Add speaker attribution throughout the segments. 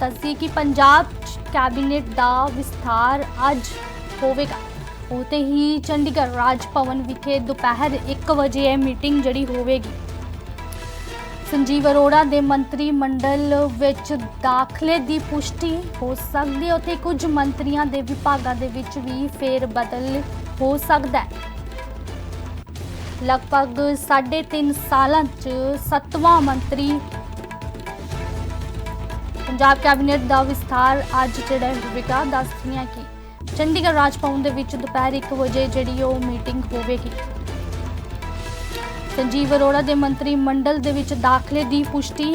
Speaker 1: ਦੱਸੀ ਕਿ ਪੰਜਾਬ 'ਚ ਕੈਬਨਿਟ ਦਾ ਵਿਸਥਾਰ ਅੱਜ ਹੋਵੇਗਾ। ਉਤੇ ਹੀ ਚੰਡੀਗੜ੍ਹ ਰਾਜ ਭਵਨ ਵਿਖੇ ਦੁਪਹਿਰ 1 ਵਜੇ ਇਹ ਮੀਟਿੰਗ ਜਿਹੜੀ ਹੋਵੇਗੀ। ਸੰਜੀਵ ਅਰੋੜਾ ਦੇ ਮੰਤਰੀ ਮੰਡਲ ਵਿੱਚ ਦਾਖਲੇ ਦੀ ਪੁਸ਼ਟੀ ਹੋ ਸਕਦੀ ਹੈ। ਉੱਥੇ ਕੁਝ ਮੰਤਰੀਆਂ ਦੇ ਵਿਭਾਗਾਂ ਦੇ ਵਿੱਚ ਵੀ ਫੇਰ ਬਦਲ ਹੋ ਸਕਦਾ ਹੈ। ਲਗਭਗ 3.5 ਸਾਲਾਂ 'ਚ ਸੱਤਵਾਂ ਮੰਤਰੀ ਪੰਜਾਬ ਕੈਬਨਿਟ ਦਾ ਵਿਸਥਾਰ ਅੱਜ ਜਿਹੜਾ ਹੋਵੇਗਾ ਦੱਸਦੀਆਂ ਕਿ ਚੰਡੀਗੜ੍ਹ ਰਾਜ ਭਵਨ ਦੇ ਵਿੱਚ ਦੁਪਹਿਰ 1 ਵਜੇ ਜਿਹੜੀ ਉਹ ਮੀਟਿੰਗ ਹੋਵੇਗੀ। ਸੰਜੀਵ ਅਰੋੜਾ ਦੇ ਮੰਤਰੀ ਮੰਡਲ ਦੇ ਵਿੱਚ ਦਾਖਲੇ ਦੀ ਪੁਸ਼ਟੀ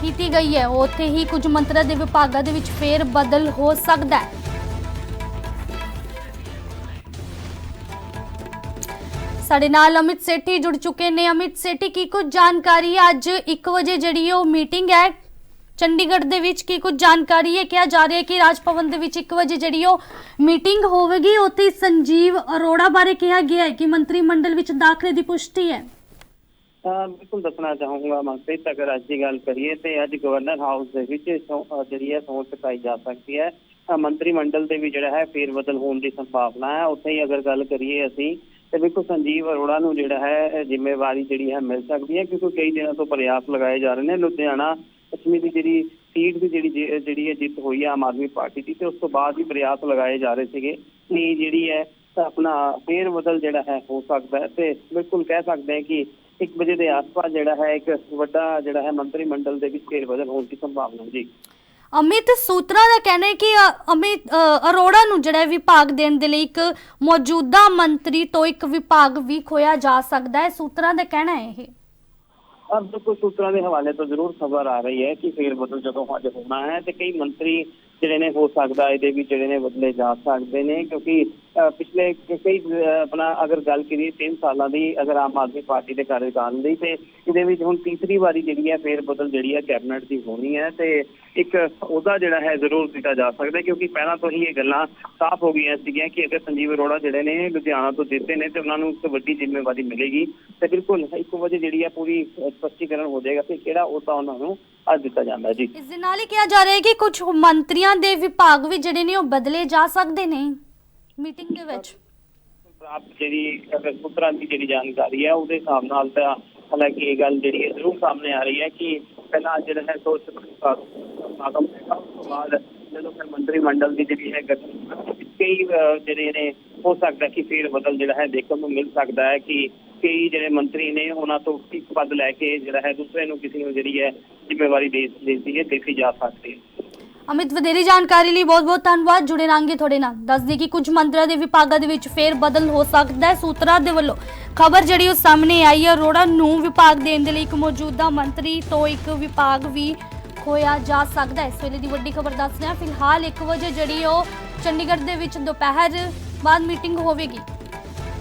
Speaker 1: ਕੀਤੀ ਗਈ ਹੈ। ਉੱਥੇ ਹੀ ਕੁਝ ਮੰਤਰਾਂ ਦੇ ਵਿਭਾਗਾਂ ਦੇ ਵਿੱਚ ਫੇਰ ਬਦਲ ਹੋ ਸਕਦਾ ਹੈ। ਸਾਡੇ ਨਾਲ ਅਮਿਤ ਸੇਠੀ ਜੁੜ ਚੁੱਕੇ ਨੇ। ਅਮਿਤ ਸੇਠੀ, ਕੀ ਕੁਝ ਜਾਣਕਾਰੀ? ਅੱਜ 1 ਵਜੇ ਜਿਹੜੀ ਉਹ ਮੀਟਿੰਗ ਹੈ ਚੰਡੀਗੜ੍ਹ ਦੇ ਵਿੱਚ ਕੀ ਕੁਝ ਜਾਣਕਾਰੀ ਹੈ ਕਿਹਾ ਜਾ ਰਿਹਾ ਹੈ ਕਿ ਰਾਜ ਭਵਨ ਦੇ ਵਿੱਚ 1 ਵਜੇ ਜਿਹੜੀ ਉਹ ਮੀਟਿੰਗ ਹੋਵੇਗੀ, ਉੱਥੇ ਸੰਜੀਵ ਅਰੋੜਾ ਬਾਰੇ ਕਿਹਾ ਗਿਆ ਹੈ ਕਿ ਮੰਤਰੀ ਮੰਡਲ ਵਿੱਚ ਦਾਖਲੇ ਦੀ ਪੁਸ਼ਟੀ ਹੈ।
Speaker 2: ਤਾਂ ਬਿਲਕੁਲ ਦੱਸਣਾ ਚਾਹੂੰਗਾ ਮਨਪ੍ਰੀਤ ਅਗਰ ਅੱਜ ਦੀ ਗੱਲ ਕਰੀਏ ਤੇ ਅੱਜ ਗਵਰਨਰ ਹਾਊਸ ਦੇ ਵਿੱਚ ਸਹੁੰ- ਜਿਹੜੀ ਹੈ ਸਹੁੰ ਚੁਕਾਈ ਜਾ ਸਕਦੀ ਹੈ। ਮੰਤਰੀ ਮੰਡਲ ਦੇ ਵੀ ਜਿਹੜਾ ਹੈ ਫੇਰ ਬਦਲ ਹੋਣ ਦੀ ਸੰਭਾਵਨਾ ਹੈ। ਉੱਥੇ ਹੀ ਅਗਰ ਗੱਲ ਕਰੀਏ ਅਸੀਂ, ਤੇ ਬਿਲਕੁਲ ਸੰਜੀਵ ਅਰੋੜਾ ਨੂੰ ਜਿਹੜਾ ਹੈ ਜ਼ਿੰਮੇਵਾਰੀ ਜਿਹੜੀ ਹੈ ਮਿਲ ਸਕਦੀ ਹੈ, ਕਿਉਂਕਿ ਕਈ ਦਿਨਾਂ ਤੋਂ ਪ੍ਰਯਾਸ ਲਗਾਏ ਜਾ ਰਹੇ ਨੇ। ਲੁਧਿਆਣਾ ਪੱਛਮੀ ਦੀ ਜਿਹੜੀ ਸੀਟ ਦੀ ਜਿਹੜੀ ਜਿਹੜੀ ਹੈ ਜਿੱਤ ਹੋਈ ਹੈ ਆਮ ਆਦਮੀ ਪਾਰਟੀ ਦੀ ਤੇ ਉਸ ਤੋਂ ਬਾਅਦ ਵੀ ਪ੍ਰਯਾਸ ਲਗਾਏ ਜਾ ਰਹੇ ਸੀਗੇ ਕਿ ਜਿਹੜੀ ਹੈ ਆਪਣਾ ਫੇਰ ਬਦਲ ਜਿਹੜਾ ਹੈ ਹੋ ਸਕਦਾ ਹੈ ਤੇ ਬਿਲਕੁਲ ਕਹਿ ਸਕਦੇ ਹਾਂ ਕਿ 1 ਵਜੇ ਦੇ ਆਸ-ਪਾਸ ਜਿਹੜਾ ਹੈ ਇੱਕ ਵੱਡਾ ਜਿਹੜਾ ਹੈ ਮੰਤਰੀ ਮੰਡਲ ਦੇ ਵਿੱਚ ਫੇਰ ਬਦਲ ਹੋਣ ਦੀ ਸੰਭਾਵਨਾ ਜੀ।
Speaker 1: ਅਮਿਤ, ਸੂਤਰਾਂ ਦਾ ਕਹਿਣਾ ਹੈ ਕਿ ਅਮਿਤ ਅਰੋੜਾ ਨੂੰ ਜਿਹੜਾ ਵਿਭਾਗ ਦੇਣ ਦੇ ਲਈ ਇੱਕ ਮੌਜੂਦਾ ਮੰਤਰੀ ਤੋਂ ਇੱਕ ਵਿਭਾਗ ਵੀ ਖੋਇਆ ਜਾ ਸਕਦਾ ਹੈ। ਸੂਤਰਾਂ ਦਾ ਕਹਿਣਾ ਹੈ ਇਹ।
Speaker 2: ਅਬ ਬਿਲਕੁਲ ਸੂਤਰਾਂ ਦੇ ਹਵਾਲੇ ਤੋਂ ਜ਼ਰੂਰ ਖਬਰ ਆ ਰਹੀ ਹੈ ਕਿ ਫੇਰ ਬਦਲ ਜਦੋਂ ਅੱਜ ਹੋਣਾ ਹੈ ਤੇ ਕਈ ਮੰਤਰੀ ਜਿਹੜੇ ਨੇ ਹੋ ਸਕਦਾ ਇਹਦੇ ਵੀ ਜਿਹੜੇ ਨੇ ਬਦਲੇ ਜਾ ਸਕਦੇ ਨੇ ਕਿਉਂਕਿ ਪਿਛਲੇ ਕ- ਕਈ ਆਪਣਾ ਅਗਰ ਗੱਲ ਕਰੀਏ 3 ਸਾਲਾਂ ਦੀ, ਅਗਰ ਆਮ ਆਦਮੀ ਪਾਰਟੀ ਦੇ ਕਾਰਜਕਾਲ ਦੀ ਤੇ ਇਹਦੇ ਵਿੱਚ ਹੁਣ ਤੀਸਰੀ ਵਾਰੀ ਜਿਹੜੀ ਹੈ ਫੇਰ ਬਦਲ ਜਿਹੜੀ ਹੈ ਕੈਬਨਿਟ ਦੀ ਹੋਣੀ ਹੈ, ਤੇ ਇੱਕ ਉਹਦਾ ਜਿਹੜਾ ਹੈ ਜ਼ਰੂਰ ਦਿੱਤਾ ਜਾ ਸਕਦਾ ਕਿਉਂਕਿ ਪਹਿਲਾਂ ਤੋਂ ਹੀ ਇਹ ਗੱਲਾਂ ਸਾਫ਼ ਹੋ ਗਈਆਂ ਸੀਗੀਆਂ ਕਿ ਅਗਰ ਸੰਜੀਵ ਅਰੋੜਾ ਜਿਹੜੇ ਨੇ ਲੁਧਿਆਣਾ ਤੋਂ ਜਿੱਤੇ ਨੇ, ਤੇ ਉਹਨਾਂ ਨੂੰ ਇੱਕ ਵੱਡੀ ਜ਼ਿੰਮੇਵਾਰੀ ਮਿਲੇਗੀ। ਤੇ ਬਿਲਕੁਲ ਇੱਕ ਵਜੇ ਜਿਹੜੀ ਹੈ ਪੂਰੀ ਸਪਸ਼ਟੀਕਰਨ ਹੋ ਜਾਏਗਾ ਕਿ ਕਿਹੜਾ ਉਹਦਾ ਉਹਨਾਂ ਨੂੰ ਅੱਜ ਦਿੱਤਾ ਜਾਂਦਾ ਜੀ।
Speaker 1: ਇਸ ਦੇ ਨਾਲ ਹੀ ਕਿਹਾ ਜਾ ਰਿਹਾ ਹੈ ਕਿ ਕੁਝ ਮੰਤਰੀਆਂ ਦੇ ਵਿਭਾਗ ਵੀ ਜਿਹੜੇ ਨੇ ਉਹ ਬਦਲੇ ਜਾ ਸਕਦੇ ਨੇ। ਮੀਟਿੰਗ ਦੇ ਵਿੱਚ।
Speaker 2: ਪ੍ਰਾਪਤ ਜਿਹੜੀ ਸੂਤਰਾਂ ਦੀ ਜਿਹੜੀ ਜਾਣਕਾਰੀ ਹੈ ਉਹਦੇ ਹਿਸਾਬ ਨਾਲ ਤਾਂ ਹਾਲਾਂਕਿ ਇਹ ਗੱਲ ਜਿਹੜੀ ਹੈ ਜ਼ਰੂਰ ਸਾਹਮਣੇ ਆ ਰਹੀ ਹੈ ਕਿ ਪਹਿਲਾਂ ਜਿਹੜਾ ਹੈ ਸੋਚ ਸਮਾਗਮ ਹੈਗਾ ਉਸ ਤੋਂ ਬਾਅਦ ਜਦੋਂ ਫਿਰ ਮੰਤਰੀ ਮੰਡਲ ਦੀ ਜਿਹੜੀ ਹੈ ਗਠਨ ਕਈ ਜਿਹੜੇ ਨੇ ਹੋ ਸਕਦਾ ਕਿ ਫੇਰ ਬਦਲ ਜਿਹੜਾ ਹੈ ਦੇਖਣ ਨੂੰ ਮਿਲ ਸਕਦਾ ਹੈ ਕਿ ਕਈ ਜਿਹੜੇ ਮੰਤਰੀ ਨੇ ਉਹਨਾਂ ਤੋਂ ਇੱਕ ਪਦ ਲੈ ਕੇ ਜਿਹੜਾ ਹੈ ਦੂਸਰੇ ਨੂੰ ਕਿਸੇ ਨੂੰ ਜਿਹੜੀ ਹੈ ਜ਼ਿੰਮੇਵਾਰੀ ਦੇ ਦਿੱਤੀ ਹੈ ਦੇਖੀ ਜਾ ਸਕਦੀ ਹੈ।
Speaker 1: ਅਮਿਤ, ਵਧੇਰੀ ਜਾਣਕਾਰੀ ਲਈ ਬਹੁਤ-ਬਹੁਤ ਧੰਨਵਾਦ। ਜੁੜੇ ਰਾਂਗੇ ਤੁਹਾਡੇ ਨਾਲ। ਦੱਸਦੀ ਕਿ ਕੁਝ ਮੰਤਰੀਆਂ ਦੇ ਵਿਭਾਗਾਂ ਦੇ ਵਿੱਚ ਫੇਰ ਬਦਲ ਹੋ ਸਕਦਾ ਹੈ। ਸੂਤਰਾਂ ਦੇ ਵੱਲੋਂ ਖਬਰ ਜਿਹੜੀ ਉਹ ਸਾਹਮਣੇ ਆਈ ਹੈ। ਅਰੋੜਾ ਨੂੰ ਵਿਭਾਗ ਦੇਣ ਦੇ ਲਈ ਇੱਕ ਮੌਜੂਦਾ ਮੰਤਰੀ ਤੋਂ ਇੱਕ ਵਿਭਾਗ ਵੀ ਖੋਇਆ ਜਾ ਸਕਦਾ ਹੈ। ਇਸ ਵੇਲੇ ਦੀ ਵੱਡੀ ਖਬਰ ਦੱਸ ਰਹੇ। ਫਿਲਹਾਲ 1 ਵਜੇ ਜਿਹੜੀ ਉਹ ਚੰਡੀਗੜ੍ਹ ਦੇ ਵਿੱਚ ਦੁਪਹਿਰ ਬਾਅਦ ਮੀਟਿੰਗ ਹੋਵੇਗੀ।